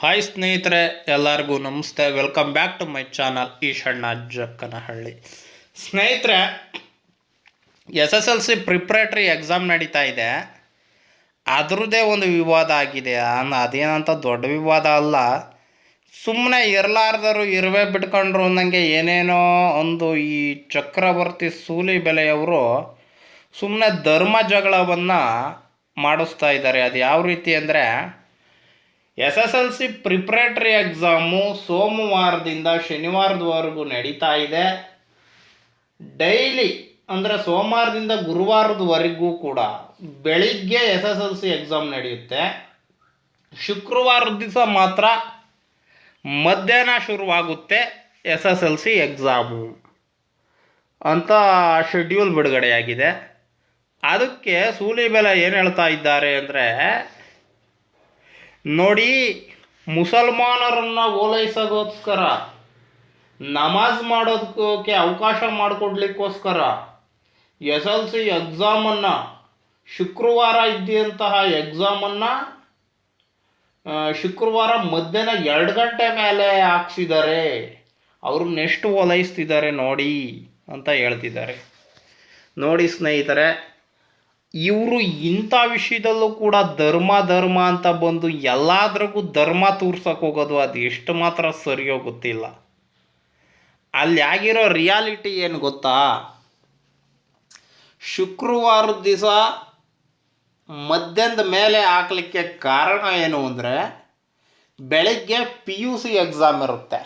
Hi ಸ್ನೇಹಿತರೆ, ಎಲ್ಲರಿಗೂ ನಮಸ್ತೆ. Welcome back to my channel Eshanna Jakkanahalli. ಸ್ನೇಹಿತರೆ S S L C preparatory exam ನಡೀತಾ ಇದೆ. ಅದರದ್ದೇ ಒಂದು ವಿವಾದ ಆಗಿದೆ. ಅದೇನಂತ ದೊಡ್ಡ ವಿವಾದ ಅಲ್ಲ. ಸುಮ್ಮನೆ ಇರಲಾರ್ದರು, ಇರುವೆ ಬಿಟ್ಕೊಂಡ್ರು ಅನ್ನಂಗೆ ಏನೇನೋ ಒಂದು ಈ ಚಕ್ರವರ್ತಿ ಸೂಲಿ ಬೆಲೆಯವರು ಸುಮ್ಮನೆ ಧರ್ಮ ಜಗಳವನ್ನು ಮಾಡಿಸ್ತಾ ಇದ್ದಾರೆ. ಅದು ಯಾವ ರೀತಿ ಅಂದರೆ S S L C preparatory exam ಸೋಮವಾರದಿಂದ ಶನಿವಾರದವರೆಗೂ ನಡೀತಾ ಇದೆ. ಡೈಲಿ ಅಂದರೆ ಸೋಮವಾರದಿಂದ ಗುರುವಾರದವರೆಗೂ ಕೂಡ ಬೆಳಿಗ್ಗೆ S S L C exam ನಡೆಯುತ್ತೆ. ಶುಕ್ರವಾರದ ದಿವಸ ಮಾತ್ರ ಮಧ್ಯಾಹ್ನ ಶುರುವಾಗುತ್ತೆ S S L C exam. ಅಂತ ಶೆಡ್ಯೂಲ್ ಬಿಡುಗಡೆಯಾಗಿದೆ. ಅದಕ್ಕೆ ಸೂಲಿಬೆಲೆ ಏನು ಹೇಳ್ತಾ ಇದ್ದಾರೆ ಅಂದರೆ ನೋಡಿ, ಮುಸಲ್ಮಾನರನ್ನು ಓಲೈಸೋಗೋಸ್ಕರ ನಮಾಜ್ ಮಾಡೋದಕ್ಕೆ ಅವಕಾಶ ಮಾಡಿಕೊಡ್ಲಿಕ್ಕೋಸ್ಕರ, ಎಸ್ ಎಲ್ ಸಿ ಎಕ್ಸಾಮನ್ನು, ಶುಕ್ರವಾರ ಇದ್ದಂತಹ ಎಕ್ಸಾಮನ್ನು ಶುಕ್ರವಾರ ಮಧ್ಯಾಹ್ನ ಎರಡು ಗಂಟೆ ಮೇಲೆ ಹಾಕ್ಸಿದ್ದಾರೆ. ಅವರು ನೆಕ್ಸ್ಟ್ ಓಲೈಸ್ತಿದ್ದಾರೆ ನೋಡಿ ಅಂತ ಹೇಳ್ತಿದ್ದಾರೆ. ನೋಡಿ ಸ್ನೇಹಿತರೆ ಇವರು ಇಂಥ ವಿಷಯದಲ್ಲೂ ಕೂಡ ಧರ್ಮ ಧರ್ಮ ಅಂತ ಬಂದು ಎಲ್ಲಾದ್ರಿಗೂ ಧರ್ಮ ತೋರ್ಸಕ್ಕೆ ಹೋಗೋದು ಅದು ಎಷ್ಟು ಮಾತ್ರ ಸರಿಯೋ ಗೊತ್ತಿಲ್ಲ. ಅಲ್ಲಿ ಆಗಿರೋ ರಿಯಾಲಿಟಿ ಏನು ಗೊತ್ತಾ? ಶುಕ್ರವಾರದ ದಿವಸ ಮಧ್ಯಾಹ್ನದ ಮೇಲೆ ಹಾಕ್ಲಿಕ್ಕೆ ಕಾರಣ ಏನು ಅಂದರೆ ಬೆಳಗ್ಗೆ ಪಿ ಯು ಸಿ ಎಕ್ಸಾಮ್ ಇರುತ್ತೆ.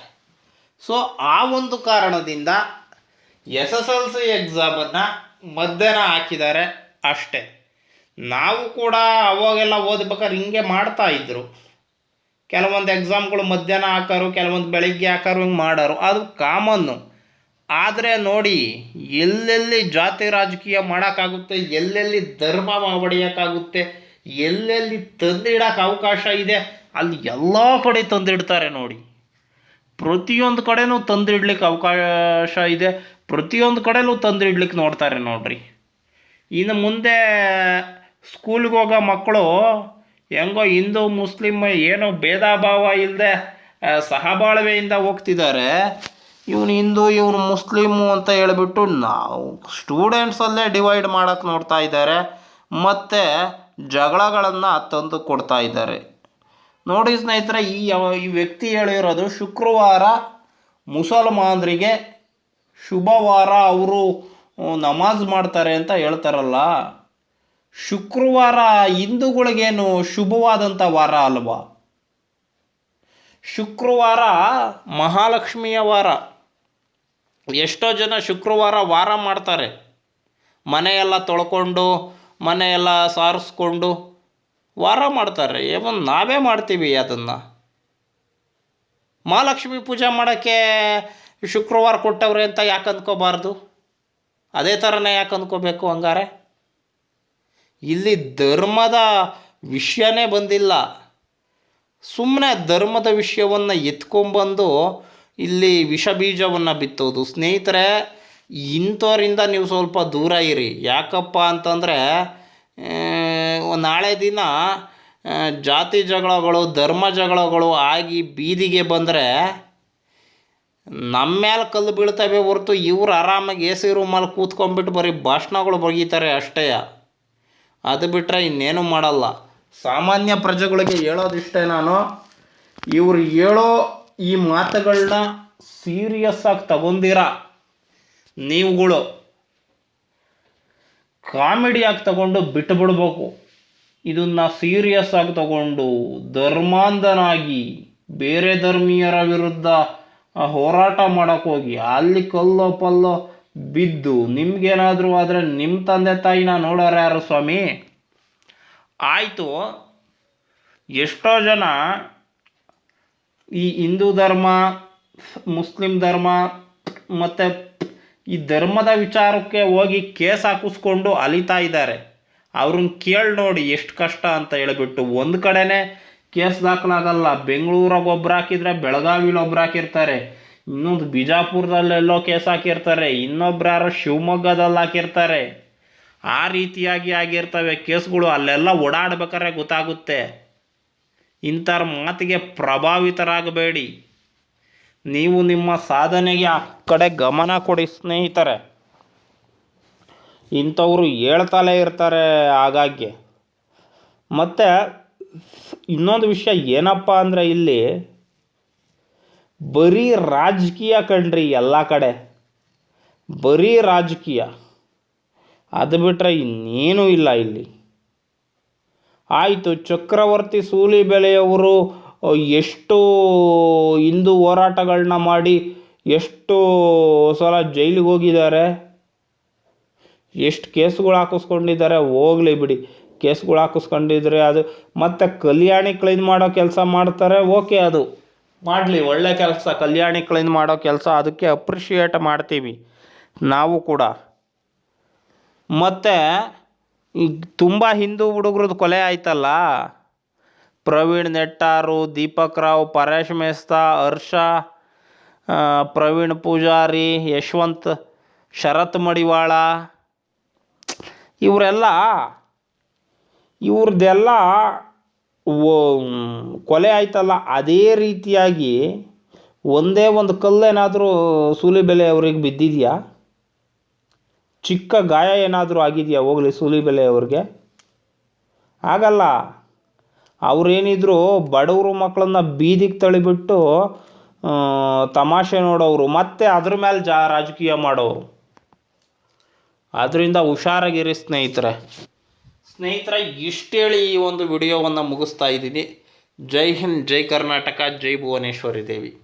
ಸೊ ಆ ಒಂದು ಕಾರಣದಿಂದ ಎಸ್ ಎಸ್ ಎಲ್ ಸಿ ಎಕ್ಸಾಮನ್ನು ಮಧ್ಯಾಹ್ನ ಹಾಕಿದ್ದಾರೆ. ಅಷ್ಟೇ. ನಾವು ಕೂಡ ಅವಾಗೆಲ್ಲ ಓದ್ಬೇಕಾದ್ರೆ ಹಿಂಗೆ ಮಾಡ್ತಾ ಇದ್ರು. ಕೆಲವೊಂದು ಎಕ್ಸಾಮ್ಗಳು ಮಧ್ಯಾಹ್ನ ಹಾಕೋರು, ಕೆಲವೊಂದು ಬೆಳಿಗ್ಗೆ ಹಾಕೋರು, ಹಿಂಗೆ ಮಾಡೋರು. ಅದು ಕಾಮನ್ನು. ಆದರೆ ನೋಡಿ, ಎಲ್ಲೆಲ್ಲಿ ಜಾತಿ ರಾಜಕೀಯ ಮಾಡೋಕ್ಕಾಗುತ್ತೆ, ಎಲ್ಲೆಲ್ಲಿ ಧರ್ಮ ಹೊಡೆಯೋಕ್ಕಾಗುತ್ತೆ ಎಲ್ಲೆಲ್ಲಿ ತಂದಿಡೋಕೆ ಅವಕಾಶ ಇದೆ, ಅಲ್ಲಿ ಎಲ್ಲ ಕಡೆ ತಂದಿಡ್ತಾರೆ ನೋಡಿ. ಪ್ರತಿಯೊಂದು ಕಡೆನೂ ತಂದಿಡ್ಲಿಕ್ಕೆ ಅವಕಾಶ ಇದೆ, ಪ್ರತಿಯೊಂದು ಕಡೆಯೂ ತಂದಿಡ್ಲಿಕ್ಕೆ ನೋಡ್ತಾರೆ ನೋಡ್ರಿ. ಇನ್ನು ಮುಂದೆ ಸ್ಕೂಲ್ಗೆ ಹೋಗೋ ಮಕ್ಕಳು ಹೆಂಗೋ ಹಿಂದೂ ಮುಸ್ಲಿಮ್ ಏನೋ ಭೇದ ಭಾವ ಇಲ್ಲದೆ ಸಹಬಾಳ್ವೆಯಿಂದ ಹೋಗ್ತಿದ್ದಾರೆ. ಇವನು ಹಿಂದೂ, ಇವನು ಮುಸ್ಲಿಮು ಅಂತ ಹೇಳಿಬಿಟ್ಟು ನಾವು ಸ್ಟೂಡೆಂಟ್ಸಲ್ಲೇ ಡಿವೈಡ್ ಮಾಡೋಕ್ಕೆ ನೋಡ್ತಾ ಇದ್ದಾರೆ. ಮತ್ತು ಜಗಳಗಳನ್ನು ತಂದು ಕೊಡ್ತಾ ಇದ್ದಾರೆ. ನೋಡಿ ಸ್ನೇಹಿತರೆ, ಈ ಈ ವ್ಯಕ್ತಿ ಹೇಳಿರೋದು ಶುಕ್ರವಾರ ಮುಸಲ್ಮಾನರಿಗೆ ಶುಭವಾರ ಅವರು ನಮಾಜ್ ಮಾಡ್ತಾರೆ ಅಂತ ಹೇಳ್ತಾರಲ್ಲ. ಶುಕ್ರವಾರ ಹಿಂದೂಗಳಿಗೇನು ಶುಭವಾದಂಥ ವಾರ ಅಲ್ವಾ? ಶುಕ್ರವಾರ ಮಹಾಲಕ್ಷ್ಮಿಯ ವಾರ. ಎಷ್ಟೋ ಜನ ಶುಕ್ರವಾರ ವಾರ ಮಾಡ್ತಾರೆ. ಮನೆಯೆಲ್ಲ ತೊಳ್ಕೊಂಡು, ಮನೆಯೆಲ್ಲ ಸಾರಿಸ್ಕೊಂಡು ವಾರ ಮಾಡ್ತಾರೆ. ಏವನ್ ನಾವೇ ಮಾಡ್ತೀವಿ ಅದನ್ನು. ಮಹಾಲಕ್ಷ್ಮಿ ಪೂಜೆ ಮಾಡೋಕ್ಕೆ ಶುಕ್ರವಾರ ಕೊಟ್ಟವ್ರೆ ಅಂತ ಯಾಕೆ ಅಂದ್ಕೋಬಾರ್ದು? ಅದೇ ಥರನೇ ಯಾಕೆ ಅಂದ್ಕೋಬೇಕು ಹಂಗಾರೆ? ಇಲ್ಲಿ ಧರ್ಮದ ವಿಷಯನೇ ಬಂದಿಲ್ಲ. ಸುಮ್ಮನೆ ಧರ್ಮದ ವಿಷಯವನ್ನು ಎತ್ಕೊಂಬಂದು ಇಲ್ಲಿ ವಿಷ ಬೀಜವನ್ನು ಬಿತ್ತೋದು. ಸ್ನೇಹಿತರೆ, ಇಂಥವರಿಂದ ನೀವು ಸ್ವಲ್ಪ ದೂರ ಇರಿ. ಯಾಕಪ್ಪ ಅಂತಂದರೆ ನಾಳೆ ದಿನ ಜಾತಿ ಜಗಳಗಳು, ಧರ್ಮ ಜಗಳಗಳು ಆಗಿ ಬೀದಿಗೆ ಬಂದರೆ ನಮ್ಮ ಮೇಲೆ ಕಲ್ಲು ಬೀಳ್ತವೆ ಹೊರತು ಇವ್ರು ಆರಾಮಾಗಿ ಎ ಸಿ ರೂಮಲ್ಲಿ ಕೂತ್ಕೊಂಡ್ಬಿಟ್ಟು ಬರೀ ಭಾಷಣಗಳು ಬಗೀತಾರೆ ಅಷ್ಟೇ. ಅದು ಬಿಟ್ಟರೆ ಇನ್ನೇನು ಮಾಡಲ್ಲ. ಸಾಮಾನ್ಯ ಪ್ರಜೆಗಳಿಗೆ ಹೇಳೋದಿಷ್ಟೇ ನಾನು, ಇವ್ರು ಹೇಳೋ ಈ ಮಾತುಗಳನ್ನ ಸೀರಿಯಸ್ ಆಗಿ ತಗೊಂದಿರ ನೀವುಗಳು ಕಾಮಿಡಿಯಾಗಿ ತಗೊಂಡು ಬಿಟ್ಟು ಬಿಡ್ಬೇಕು ಇದನ್ನ ಸೀರಿಯಸ್ ಆಗಿ ತಗೊಂಡು ಧರ್ಮಾಂಧನಾಗಿ ಬೇರೆ ಧರ್ಮೀಯರ ವಿರುದ್ಧ ಆ, ಹೋರಾಟ ಮಾಡೋಕ್ಕೋಗಿ ಅಲ್ಲಿ ಕಲ್ಲೋ ಪಲ್ಲೋ ಬಿದ್ದು ನಿಮ್ಗೇನಾದರೂ ಆದರೆ ನಿಮ್ಮ ತಂದೆ ತಾಯಿನ ನೋಡೋರು ಯಾರು ಸ್ವಾಮಿ? ಆಯಿತು ಎಷ್ಟೋ ಜನ ಈ ಹಿಂದೂ ಧರ್ಮ ಮುಸ್ಲಿಂ ಧರ್ಮ ಮತ್ತು ಈ ಧರ್ಮದ ವಿಚಾರಕ್ಕೆ ಹೋಗಿ ಕೇಸ್ ಹಾಕಿಸ್ಕೊಂಡು ಅಲಿತಾ ಇದ್ದಾರೆ. ಅವ್ರನ್ನ ಕೇಳಿ ನೋಡಿ ಎಷ್ಟು ಕಷ್ಟ ಅಂತ ಹೇಳಿಬಿಟ್ಟು ಒಂದು ಕಡೆನೇ ಕೇಸ್ ದಾಖಲಾಗಲ್ಲ. ಬೆಂಗಳೂರಾಗ ಒಬ್ರು ಹಾಕಿದ್ರೆ ಬೆಳಗಾವಿಲಿ ಒಬ್ರು ಹಾಕಿರ್ತಾರೆ. ಇನ್ನೊಂದು ಬಿಜಾಪುರದಲ್ಲೆಲ್ಲೋ ಕೇಸ್ ಹಾಕಿರ್ತಾರೆ. ಇನ್ನೊಬ್ರು ಯಾರು ಶಿವಮೊಗ್ಗದಲ್ಲಿ ಹಾಕಿರ್ತಾರೆ. ಆ ರೀತಿಯಾಗಿ ಆಗಿರ್ತವೆ ಕೇಸ್ಗಳು. ಅಲ್ಲೆಲ್ಲ ಓಡಾಡ್ಬೇಕಾದ್ರೆ ಗೊತ್ತಾಗುತ್ತೆ. ಇಂಥವ್ರ ಮಾತಿಗೆ ಪ್ರಭಾವಿತರಾಗಬೇಡಿ. ನೀವು ನಿಮ್ಮ ಸಾಧನೆಗೆ ಆ ಕಡೆ ಗಮನ ಕೊಡಿ ಸ್ನೇಹಿತರೆ. ಇಂಥವ್ರು ಹೇಳ್ತಲೇ ಇರ್ತಾರೆ ಆಗಾಗ್ಗೆ ಮತ್ತು ಇನ್ನೊಂದು ವಿಷಯ ಏನಪ್ಪ ಅಂದರೆ ಇಲ್ಲಿ ಬರೀ ರಾಜಕೀಯ ಕಣ್ರಿ ಎಲ್ಲ ಕಡೆ. ಬರೀ ರಾಜಕೀಯ. ಅದು ಬಿಟ್ಟರೆ ಇನ್ನೇನೂ ಇಲ್ಲ ಇಲ್ಲಿ. ಆಯಿತು, ಚಕ್ರವರ್ತಿ ಸೂಲಿಬೆಲೆಯವರು ಬೆಲೆಯವರು ಎಷ್ಟು ಹಿಂದೂ ಹೋರಾಟಗಳನ್ನ ಮಾಡಿ ಎಷ್ಟು ಸಲ ಜೈಲಿಗೆ ಹೋಗಿದ್ದಾರೆ. ಎಷ್ಟು ಕೇಸ್ಗಳು ಹಾಕಿಸ್ಕೊಂಡಿದ್ದಾರೆ, ಹೋಗಲಿ ಬಿಡಿ. ಕೇಸ್ಗಳು ಹಾಕಿಸ್ಕೊಂಡಿದ್ರೆ ಅದು ಮತ್ತು ಕಲ್ಯಾಣಿ ಕ್ಲೀನ್ ಮಾಡೋ ಕೆಲಸ ಮಾಡ್ತಾರೆ, ಓಕೆ ಅದು. ಮಾಡಲಿ, ಒಳ್ಳೆ ಕೆಲಸ, ಕಲ್ಯಾಣಿ ಕ್ಲೀನ್ ಮಾಡೋ ಕೆಲಸ, ಅದಕ್ಕೆ ಅಪ್ರಿಷಿಯೇಟ್ ಮಾಡ್ತೀವಿ. ನಾವು ಕೂಡ. ಮತ್ತು ತುಂಬ ಹಿಂದೂ ಹುಡುಗ್ರದ್ದು ಕೊಲೆ ಆಯ್ತಲ್ಲ? ಪ್ರವೀಣ್ ನೆಟ್ಟಾರು, ದೀಪಕ್ ರಾವ್, ಪರೇಶ್ ಮೇಸ್ತಾ, ಹರ್ಷ ಪ್ರವೀಣ್ ಪೂಜಾರಿ, ಯಶವಂತ್, ಶರತ್ ಮಡಿವಾಳ, ಇವರೆಲ್ಲ ಇವ್ರದ್ದೆಲ್ಲ ಕೊಲೆ ಆಯ್ತಲ್ಲ, ಅದೇ ರೀತಿಯಾಗಿ ಒಂದೇ ಒಂದು ಕಲ್ಲೇನಾದರೂ ಸೂಲಿಬೆಲೆ ಅವ್ರಿಗೆ ಬಿದ್ದಿದೆಯಾ? ಚಿಕ್ಕ ಗಾಯ ಏನಾದರೂ ಆಗಿದೆಯಾ ಹೋಗಲಿ ಸೂಲಿಬೆಲೆ ಅವ್ರಿಗೆ? ಆಗಲ್ಲ ಅವರೇನಿದ್ರು ಬಡವರು ಮಕ್ಕಳನ್ನ ಬೀದಿಗೆ ತಳಿಬಿಟ್ಟು ತಮಾಷೆ ನೋಡೋರು ಮತ್ತೆ ಅದ್ರ ಮೇಲೆ ಜಾ ರಾಜಕೀಯ ಮಾಡೋರು ಅದರಿಂದ ಹುಷಾರಾಗಿರಿ ಸ್ನೇಹಿತರೆ. ಸ್ನೇಹಿತರೆ ಇಷ್ಟೇಳಿ ಈ ಒಂದು ವಿಡಿಯೋವನ್ನು ಮುಗಿಸ್ತಾ ಇದ್ದೀನಿ. ಜೈ ಹಿಂದ್ ಜೈ ಕರ್ನಾಟಕ ಜೈ ಭುವನೇಶ್ವರಿ ದೇವಿ.